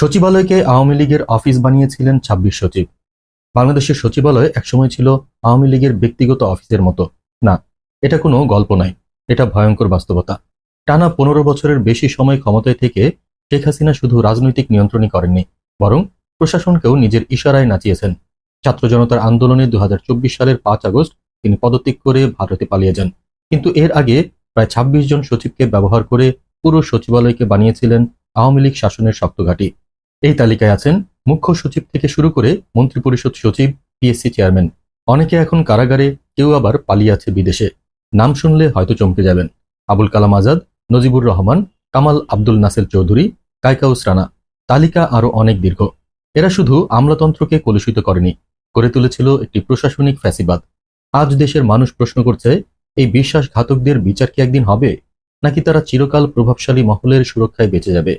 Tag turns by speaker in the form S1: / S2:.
S1: সচিবালয়কে আওয়ামী লীগের অফিস বানিয়েছিলেন ছাব্বিশ সচিব। বাংলাদেশের সচিবালয় একসময় ছিল আওয়ামী লীগের ব্যক্তিগত অফিসের মতো। না, এটা কোনো গল্প নয়। এটা ভয়ঙ্কর বাস্তবতা। টানা পনেরো বছরের বেশি সময় ক্ষমতায় থেকে শেখ হাসিনা শুধু রাজনৈতিক নিয়ন্ত্রণই করেননি, বরং প্রশাসনকেও নিজের ইশারায় নাচিয়েছেন। ছাত্র জনতার আন্দোলনে দু হাজার চব্বিশ সালের পাঁচ আগস্ট তিনি পদত্যাগ করে ভারতে পালিয়ে যান। কিন্তু এর আগে প্রায় ২৬ জন সচিবকে ব্যবহার করে পুরো সচিবালয়কে বানিয়েছিলেন আওয়ামী লীগ শাসনের শক্তঘাঁটি। এই তালিকায় আছেন মুখ্য সচিব থেকে শুরু করে মন্ত্রিপরিষদ সচিব পিএসসি চেয়ারম্যান অনেকে এখন কারাগারে, কেউ আবার পালিয়ে আছে বিদেশে। নাম শুনলে হয়তো চমকে যাবেন। আবুল কালাম আজাদ, নজিবুর রহমান, কামাল আব্দুল নাসের চৌধুরী কাইকাউস রানা। তালিকা আরও অনেক দীর্ঘ। এরা শুধু আমলাতন্ত্রকে কলুষিত করেনি, করে তুলেছিল একটি প্রশাসনিক ফ্যাসিবাদ। আজ দেশের মানুষ প্রশ্ন করছে, এই বিশ্বাসঘাতকদের বিচার কি একদিন হবে? নাকি তারা চিরকাল প্রভাবশালী মহলের সুরক্ষায় বেঁচে যাবে?